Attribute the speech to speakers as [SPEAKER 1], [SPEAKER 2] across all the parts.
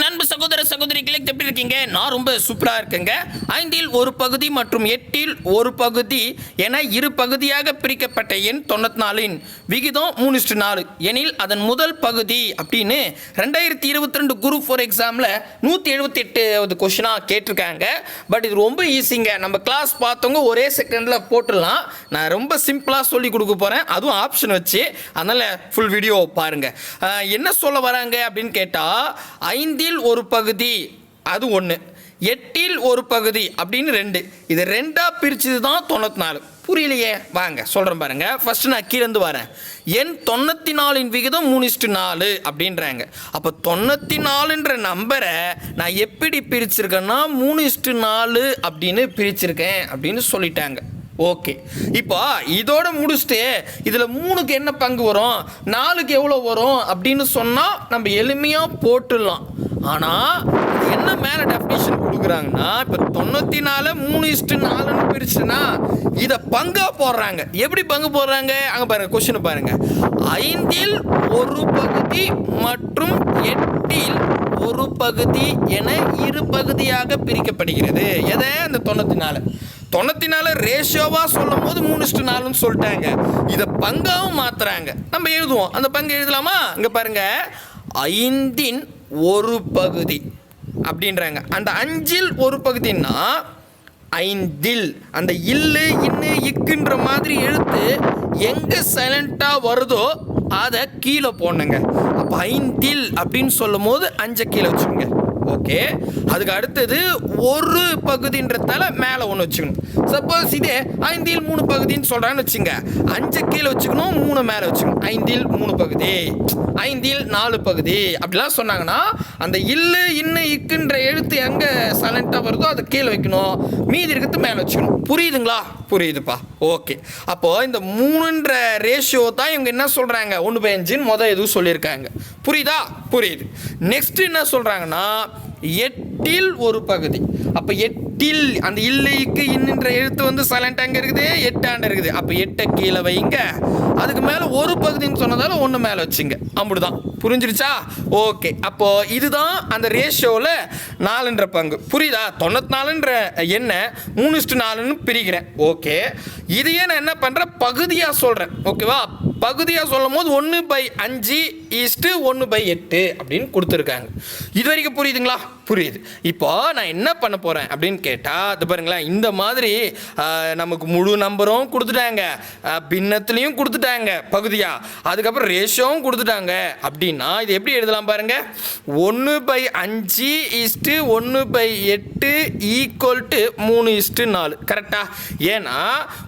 [SPEAKER 1] நண்பு சகோதர சகோதரிகளை எப்படி இருக்கீங்க? நான் ரொம்ப சூப்பராக இருக்கேங்க. ஐந்தில் ஒரு பகுதி மற்றும் எட்டில் ஒரு பகுதி என இரு பகுதியாக பிரிக்கப்பட்ட எண் தொண்ணூத்தி நாலின் விகிதம் மூணு நாலு. எனில் அதன் முதல் பகுதி அப்படின்னு ரெண்டாயிரத்தி இருபத்தி ரெண்டு குரூப் ஃபோர் எக்ஸாமில் நூற்றி எழுபத்தி எட்டாவது கொஷினாக கேட்டிருக்காங்க. பட் இது ரொம்ப ஈஸிங்க. நம்ம கிளாஸ் பார்த்தவங்க ஒரே செகண்டில் போட்டுடலாம். நான் ரொம்ப சிம்பிளாக சொல்லி கொடுக்க போகிறேன் அதுவும் ஆப்ஷன் வச்சு. அதனால் ஃபுல் வீடியோ பாருங்கள் என்ன சொல்ல வராங்க அப்படின்னு கேட்டால் ஐந்தில் ஒரு பகுதி அது ஒன்று எட்டில் ஒரு பகுதி அப்படின்னு ரெண்டு. இது ரெண்டாக பிரித்தது தான் தொண்ணூற்றி நாலு. புரியலையே? வாங்க சொல்கிறேன் பாருங்க. ஃபஸ்ட்டு நான் கீழேருந்து வரேன். என் தொண்ணூற்றி நாலின் விகிதம் மூணு நாலு அப்படின்றாங்க. அப்போ தொண்ணூற்றி நாலுன்ற நம்பரை நான் எப்படி பிரிச்சிருக்கேன்னா மூணு இஸ்ட்டு நாலு அப்படின்னு பிரிச்சிருக்கேன் அப்படின்னு சொல்லிட்டாங்க. ஓகே இப்போ இதோட முடிச்சுட்டு இதில் மூணுக்கு என்ன பங்கு வரும்? நாலுக்கு எவ்வளோ வரும்? அப்படின்னு சொன்னால் நம்ம எளிமையாக போட்டுடலாம். ஆனால் என்ன மேலே டெஃபினேஷன் கொடுக்குறாங்கன்னா இப்போ தொண்ணூற்றி நாலு மூணு இஸ்ட்டு நாலுன்னு பிரிச்சுன்னா இதை பங்காக போடுறாங்க. எப்படி பங்கு போடுறாங்க? அங்கே பாருங்கள் கொஷினை பாருங்கள் ஐந்தில் ஒரு பகுதி மற்றும் எட்டில் ஒரு பகுதி என இரு பகுதியாக பிரிக்கப்படுகிறது. எதை? அந்த தொண்ணூற்றி நாலு தொண்ணூற்றி ரேஷியோவாக சொல்லும் போது மூணு இஸ்டு நாலுன்னு சொல்லிட்டாங்க. இதை பங்காகவும் மாத்துறாங்க. நம்ம எழுதுவோம். அந்த பங்கு எழுதலாமா? இங்கே பாருங்க. ஐந்தின் ஒரு பகுதி அப்படின்றாங்க. அந்த அஞ்சில் ஒரு பகுதின்னா ஐந்தில். அந்த இல்லு இன்னு இக்குன்ற மாதிரி எழுத்து எங்கே சைலண்ட்டாக வருதோ அதை கீழே போடணுங்க. அப்போ ஐந்தில் அப்படின்னு சொல்லும் போது அஞ்சை கீழே வச்சுக்கோங்க. ஓகே. அதுக்கு அடுத்தது ஒரு பகுதின்றதால மேலே ஒன்று வச்சுக்கணும். சப்போஸ் இதே ஐந்தில் மூணு பகுதின்னு சொல்கிறான்னு வச்சுங்க. அஞ்சு கீழே வச்சுக்கணும் மூணு மேலே வச்சுக்கணும். ஐந்தில் மூணு பகுதி. ஐந்தில் நாலு பகுதி. அப்படிலாம் சொன்னாங்கன்னா அந்த இல்லு இன்னு இக்குன்ற எழுத்து எங்கே சைலண்ட்டாக வருதோ அதை கீழே வைக்கணும். மீதி இருக்கிறது மேலே வச்சுக்கணும். புரியுதுங்களா? புரியுதுப்பா. ஓகே. அப்போது இந்த மூணுன்ற ரேஷியோ தான் இவங்க என்ன சொல்கிறாங்க ஒன்று பை அஞ்சுன்னு மொதல் எதுவும் சொல்லியிருக்காங்க. புரியுதா? புரியுது. நெக்ஸ்ட் என்ன சொல்கிறாங்கன்னா எட்டில் ஒரு பகுதி. அப்போ எட்டில் அந்த இல்லைக்கு இன்னின்ற எழுத்து வந்து சைலண்ட் அங்கே இருக்குது எட்டாண்டு இருக்குது. அப்போ எட்டை கீழே வைங்க. அதுக்கு மேலே ஒரு பகுதின்னு சொன்னதால ஒன்று மேலே வச்சுங்க. அப்படிதான் புரிஞ்சிருச்சா? ஓகே. அப்போ இதுதான் அந்த ரேஷியோவில் நாலுன்ற பங்கு. புரியுதா? தொண்ணூத்தி நாலுன்ற எண்ணை மூணு இஸ்டு நாலுன்னு பிரிக்கிறேன். ஓகே. இதையே நான் என்ன பண்ணுறேன் பகுதியாக சொல்கிறேன் ஓகேவா? பகுதியாக சொல்லும் போது ஒன்று பை அஞ்சு ஈஸ்ட்டு ஒன்று பை எட்டு அப்படின்னு கொடுத்துருக்காங்க. இது வரைக்கும் புரியுதுங்களா? புரியுது. இப்போ நான் என்ன பண்ண போகிறேன் அப்படின்னு கேட்டால் அது பாருங்களேன் இந்த மாதிரி நமக்கு முழு நம்பரும் கொடுத்துட்டாங்க. பின்னத்துலேயும் கொடுத்துட்டாங்க பகுதியாக அதுக்கப்புறம் ரேஷியோவும் கொடுத்துட்டாங்க. அப்படின்னா இது எப்படி எழுதலாம் பாருங்க? ஒன்று பை அஞ்சு இஸ்ட்டு ஒன்று பை எட்டு ஈக்குவல் டு மூணு இஸ்ட்டு நாலு. கரெக்டாக ஏன்னா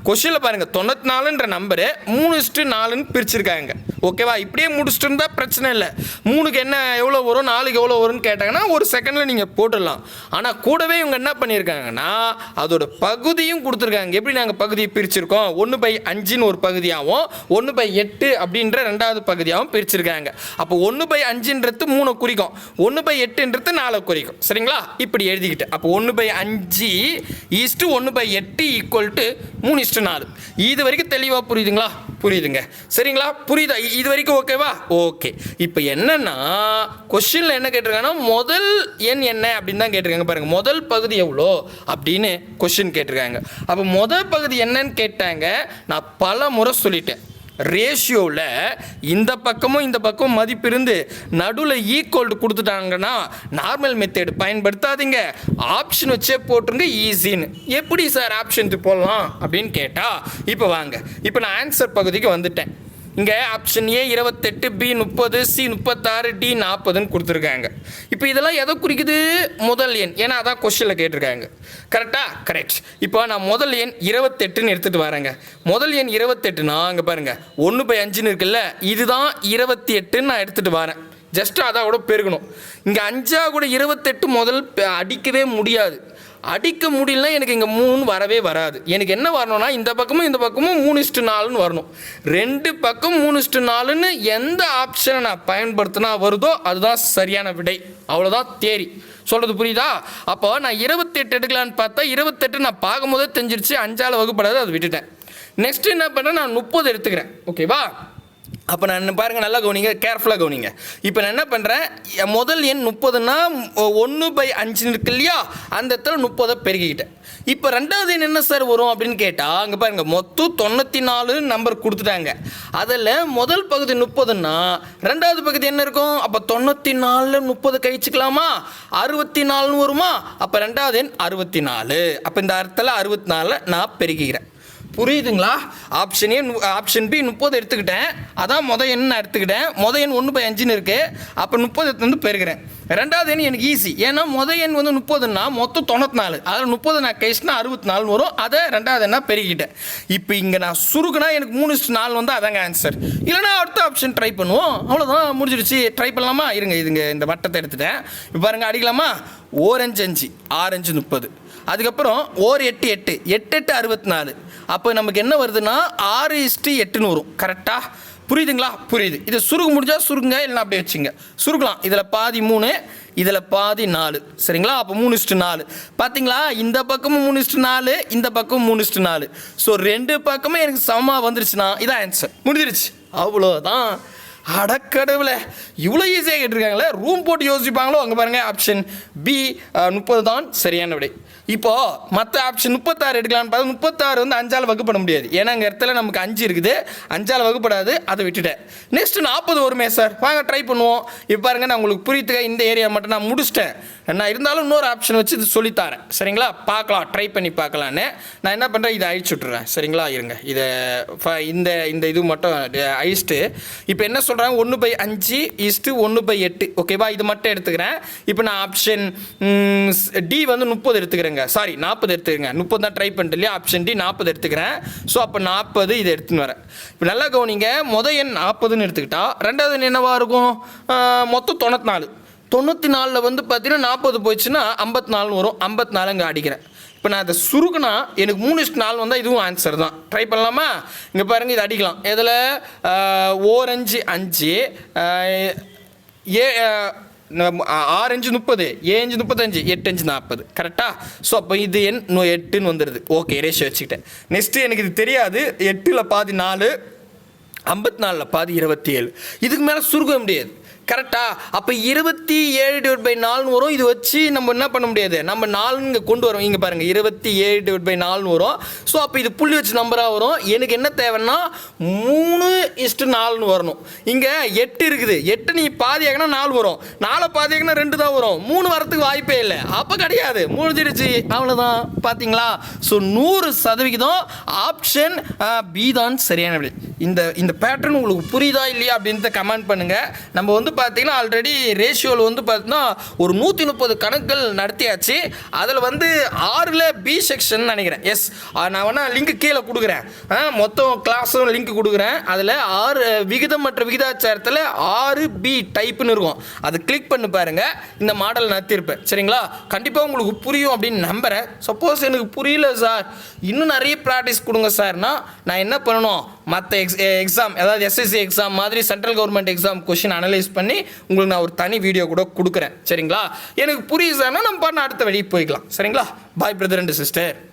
[SPEAKER 1] கொஷினில் பாருங்கள் தொண்ணூற்றி நாலுன்ற நம்பரு மூணு இஸ்ட்டு நாலுன்னு பிரிச்சிருக்காங்க. ஓகேவா? இப்படியே முடிச்சுட்டு இருந்தால் பிரச்சனை இல்லை. மூணுக்கு என்ன எவ்வளோ வரும் நாலுக்கு எவ்வளோ வரும்னு கேட்டாங்கன்னா ஒரு செகண்டில் நீங்கள் போட்டுடலாம். ஆனால் கூடவே இவங்க என்ன பண்ணியிருக்காங்கன்னா அதோட பகுதியும் கொடுத்துருக்காங்க. எப்படி நாங்கள் பகுதியை பிரிச்சிருக்கோம்? ஒன்று பை அஞ்சுன்னு ஒரு பகுதியாகவும் ஒன்று பை எட்டு அப்படின்ற ரெண்டாவது பகுதியாகவும் பிரிச்சிருக்காங்க. அப்போ ஒன்று பை அஞ்சுன்றது மூணு குறிக்கும். ஒன்று பை எட்டுன்றது நாலு குறிக்கும். சரிங்களா? இப்படி எழுதிக்கிட்டு. அப்போ ஒன்று பை அஞ்சு ஈஸ்ட்டு ஒன்று பை எட்டு ஈக்குவல் டு மூணு இஸ்ட்டு நாலு இது வரைக்கும் தெளிவாக புரியுதுங்களா? புரியுதுங்க. சரிங்களா? புரியுதா? இது வரைக்கும் ஓகேவா ஓகே இப்போ என்னன்னா கொஷினில் என்ன கேட்டிருக்காங்கன்னா முதல் எண் என்ன அப்படின்னு தான் கேட்டிருக்காங்க பாருங்க. முதல் பகுதி எவ்வளோ அப்படின்னு கொஷின் கேட்டிருக்காங்க. அப்போ முதல் பகுதி என்னன்னு கேட்டாங்க. நான் பல முறை சொல்லிட்டேன். ரேஷியோவில் இந்த பக்கமும் இந்த பக்கமும் மதிப்பு இருந்து நடுவில் ஈக்குவல்டு கொடுத்துட்டாங்கன்னா நார்மல் மெத்தேடு பயன்படுத்தாதீங்க. ஆப்ஷன் வச்சே போட்டுருங்க ஈஸின்னு எப்படி சார் ஆப்ஷன் போடலாம் அப்படின்னு கேட்டால் இப்போ வாங்க. இப்போ நான் ஆன்சர் பகுதிக்கு வந்துட்டேன். இங்கே ஆப்ஷன் ஏ இருபத்தெட்டு பி முப்பது சி முப்பத்தாறு டி நாற்பதுன்னு கொடுத்துருக்காங்க. இப்போ இதெல்லாம் எதை குறிக்குது? முதல் எண். ஏன்னா அதான் கொஸ்டினில் கேட்டிருக்காங்க. கரெக்டா கரெக்ட் இப்போ நான் முதல் எண் இருபத்தெட்டுன்னு எடுத்துகிட்டு வரேங்க. முதல் எண் இருபத்தெட்டுனா அங்கே பாருங்கள் ஒன்று பை அஞ்சுன்னு இருக்குல்ல இதுதான் இருபத்தி எட்டுன்னு நான் எடுத்துகிட்டு வரேன். ஜஸ்ட் அதோட பெருகணும். இங்கே அஞ்சா கூட இருபத்தெட்டு முதல் அடிக்கவே முடியாது. அடிக்க முடியலனா எனக்கு இங்கே மூணு வரவே வராது. எனக்கு என்ன வரணும்னா இந்த பக்கமும் இந்த பக்கமும் மூணு இஸ்ட்டு நாலுன்னு வரணும். ரெண்டு பக்கம் மூணு இஸ்ட்டு நாலுன்னு எந்த ஆப்ஷனை நான் பயன்படுத்தினா வருதோ அதுதான் சரியான விடை. அவ்வளோதான் தேரி. சொல்கிறது புரியுதா? அப்போ நான் இருபத்தெட்டு எடுக்கலான்னு பார்த்தா இருபத்தெட்டு நான் பார்க்கும்போதே தெரிஞ்சிருச்சு அஞ்சால் வகுப்படாது அதை விட்டுட்டேன். நெக்ஸ்ட் என்ன பண்ணேன்? நான் முப்பது எடுத்துக்கிறேன். ஓகேவா அப்போ நான் பாருங்கள் பாருங்க நல்லா கவனிங்க கேர்ஃபுல்லாக கவனிங்க. இப்போ நான் என்ன பண்ணுறேன் முதல் எண் முப்பதுன்னா ஒன்று பை அஞ்சு இருக்கு இல்லையா? அந்த இடத்துல முப்பதை பெருகிக்கிட்டேன் இப்போ ரெண்டாவது எண் என்ன சார் வரும் அப்படின்னு கேட்டால் அங்கே பாருங்க மொத்தம் தொண்ணூற்றி நாலு நம்பர் கொடுத்துட்டாங்க. அதில் முதல் பகுதி முப்பதுன்னா ரெண்டாவது பகுதி என்ன இருக்கும்? அப்போ தொண்ணூற்றி நாலில் முப்பது கழிச்சுக்கலாமா? அறுபத்தி நாலுன்னு வருமா? அப்போ ரெண்டாவது எண் அறுபத்தி நாலு அப்போ இந்த அர்த்தத்தில் அறுபத்தி நாலில் நான் பெருகிக்கிறேன் புரியுதுங்களா? ஆப்ஷன் ஏ ஆப்ஷன் பி முப்பது எடுத்துக்கிட்டேன். அதான் முத எண் நான் எடுத்துக்கிட்டேன். முத எண் ஒன்று பை அஞ்சுன்னு இருக்குது அப்போ முப்பது எடுத்து வந்து பெருகிறேன். ரெண்டாவது எண் எனக்கு ஈஸி ஏன்னா முத எண் வந்து முப்பதுன்னா மொத்தம் தொண்ணூற்றி நாலு. அதில் முப்பது நான் கழிச்சுனா அறுபத்தி நாலு வரும். அதை ரெண்டாவது எண்ணா பெருகிட்டேன் இப்போ இங்கே நான் சுருக்குனா எனக்கு மூணு நாலு வந்து அதாங்க ஆன்சர் இல்லைனா அடுத்த ஆப்ஷன் ட்ரை பண்ணுவோம். அவ்வளோதான் முடிஞ்சிடுச்சு ட்ரை பண்ணலாமா? இருங்க இதுங்க இந்த வட்டத்தை எடுத்துட்டேன். இப்போ பாருங்க அடிக்கலாமா? ஓரஞ்சு அஞ்சு ஆரஞ்சு முப்பது. அதுக்கப்புறம் ஓர் எட்டு எட்டு. எட்டு எட்டு அறுபத்தி நாலு அப்போ நமக்கு என்ன வருதுன்னா ஆறு இஸ்ட்டு எட்டுன்னு வரும் கரெக்டாக புரியுதுங்களா? புரியுது. இதை சுருக்க முடிஞ்சால் சுருங்க இல்லைன்னா அப்படியே வச்சுங்க. சுருக்கலாம். இதில் பாதி மூணு இதில் பாதி நாலு. சரிங்களா? அப்போ மூணு இஸ்ட்டு நாலு. பார்த்தீங்களா? இந்த பக்கமும் மூணு இஸ்ட்டு நாலு இந்த பக்கமும் மூணு இஸ்ட்டு நாலு. ஸோ ரெண்டு பக்கமும் எனக்கு சமமாக வந்துருச்சுன்னா இதான் ஆன்சர் முடிஞ்சிருச்சு. அவ்வளோதான். அடக்கடவுல இவ்வளோ ஈஸியாக கேட்டிருக்காங்களே. ரூம் போட்டு யோசிப்பாங்களோ? அங்கே பாருங்கள் ஆப்ஷன் பி முப்பது தான் சரியான விடை. இப்போ மற்ற ஆப்ஷன் முப்பத்தாறு எடுக்கலாம்னு பார்த்தா முப்பத்தாறு வந்து அஞ்சால் வகுப்பட முடியாது. ஏன்னா அங்கே இடத்துல நமக்கு அஞ்சு இருக்குது. அஞ்சால் வகுப்படாது. அதை விட்டுட்டேன். நெக்ஸ்ட் நாற்பது வருமே சார் வாங்க ட்ரை பண்ணுவோம். இப்போ பாருங்க நான் உங்களுக்கு புரியுதுக்க இந்த ஏரியா மட்டும் நான் முடிச்சிட்டேன். நான் இருந்தாலும் இன்னொரு ஆப்ஷன் வச்சு இது சொல்லித்தரேன். சரிங்களா? பார்க்கலாம். ட்ரை பண்ணி பார்க்கலான்னு. நான் என்ன பண்ணுறேன் இதை அழிச்சு விட்றேன் சரிங்களா? இருங்க. இதை இந்த இந்த இது மட்டும் அழிச்சிட்டு இப்போ என்ன சொல்கிறாங்க ஒன்று பை அஞ்சு இஸ்ட்டு ஒன்று பை எட்டு. ஓகேவா இது மட்டும் எடுத்துக்கிறேன். இப்போ நான் ஆப்ஷன் டி வந்து முப்பது எடுத்துக்கிறேன் எடுத்துக்கிறேங்க சாரி நாற்பது எடுத்துக்கிறேங்க முப்பது தான் ட்ரை பண்ணிட்டு இல்லையா? ஆப்ஷன் டி நாற்பது எடுத்துக்கிறேன். ஸோ அப்போ நாற்பது இதை எடுத்துன்னு வரேன். இப்போ நல்லா கவனிங்க. முத எண் நாற்பதுன்னு எடுத்துக்கிட்டா ரெண்டாவது எண் என்னவாக இருக்கும்? மொத்தம் தொண்ணூற்றி நாலு. தொண்ணூற்றி நாலில் வந்து பார்த்தீங்கன்னா நாற்பது போயிடுச்சுன்னா ஐம்பத்தி நாலு வரும். ஐம்பத்தி நாலு அங்கே அடிக்கிறேன். இப்போ நான் அதை சுருக்குனா எனக்கு மூணு இஸ்ட் நாலு வந்தால் இதுவும் ஆன்சர் தான். ட்ரை பண்ணலாமா? இங்கே பாருங்கள் இது அடிக்கலாம். இதில் ஓரஞ்சு அஞ்சு ஏ ஆறு அஞ்சு முப்பது ஏஞ்சு முப்பத்தஞ்சு எட்டு அஞ்சு நாற்பது. கரெக்டாக ஸோ அப்போ இது எண் எட்டுன்னு வந்துடுது ஓகே ரேஷியோ வச்சுக்கிட்டேன். நெக்ஸ்ட்டு எனக்கு இது தெரியாது. எட்டில் பாதி நாலு ஐம்பத்தி நாலில் பாதி இருபத்தி ஏழு. இதுக்கு மேலே சுருக்க முடியாது. கரெக்டா அப்போ இருபத்தி ஏழு டிவைட் பை நாலுன்னு வரும். இது வச்சு நம்ம என்ன பண்ண முடியாது? நம்ம நாலுன்னு இங்கே கொண்டு வரோம். இங்கே பாருங்கள் இருபத்தி ஏழு டிவைட் பை நாலுன்னு வரும். ஸோ அப்போ இது புள்ளி வச்சு நம்பராக வரும். எனக்கு என்ன தேவைன்னா மூணு இஸ்ட்டு நாலுன்னு வரணும். இங்கே எட்டு இருக்குது. எட்டு நீ பாதி ஆகினா நாலு வரும். நாலு பாதி ஆகினா ரெண்டு தான் வரும். மூணு வரத்துக்கு வாய்ப்பே இல்லை. அப்போ கிடையாது. முடிஞ்சிடுச்சு. அவ்வளோதான் பார்த்தீங்களா ஸோ நூறு சதவிகிதம் ஆப்ஷன் பி தான் சரியான விடை. இந்த இந்த பேட்டர்ன் உங்களுக்கு புரியுதா இல்லையா அப்படின்றத கமெண்ட் பண்ணுங்கள் நம்ம வந்து பார்த்தீங்கன்னா ஆல்ரெடி ரேஷியோவில் வந்து பார்த்தீங்கன்னா ஒரு நூற்றி முப்பது கணக்குகள் நடத்தியாச்சு. அதில் வந்து ஆறில் பி செக்ஷன் நினைக்கிறேன். எஸ் நான் வேணால் லிங்க் கீழே கொடுக்குறேன். ஆ, மொத்தம் கிளாஸும் லிங்க் கொடுக்குறேன். அதில் ஆறு விகிதம் மற்ற விகிதாச்சாரத்தில் ஆறு பி டைப்புன்னு இருக்கும். அது கிளிக் பண்ணி பாருங்கள் இந்த மாடல் நடத்தியிருப்பேன் சரிங்களா? கண்டிப்பாக உங்களுக்கு புரியும் அப்படின்னு நம்புகிறேன் சப்போஸ் எனக்கு புரியல சார் இன்னும் நிறைய ப்ராக்டிஸ் கொடுங்க சார்னா நான் என்ன பண்ணணும்? மற்ற எக்ஸ் எக்ஸாம் eh, அதாவது எஸ்எஸ்சி எக்ஸாம் மாதிரி central government exam question analyse பண்ணி உங்களுக்கு நான் ஒரு தனி வீடியோ கூட கொடுக்குறேன். சரிங்களா? எனக்கு புரியுதுன்னா நம்ம பண்ண அடுத்த வழி போய்க்கலாம். சரிங்களா? பாய் பிரதர் அண்ட் சிஸ்டர்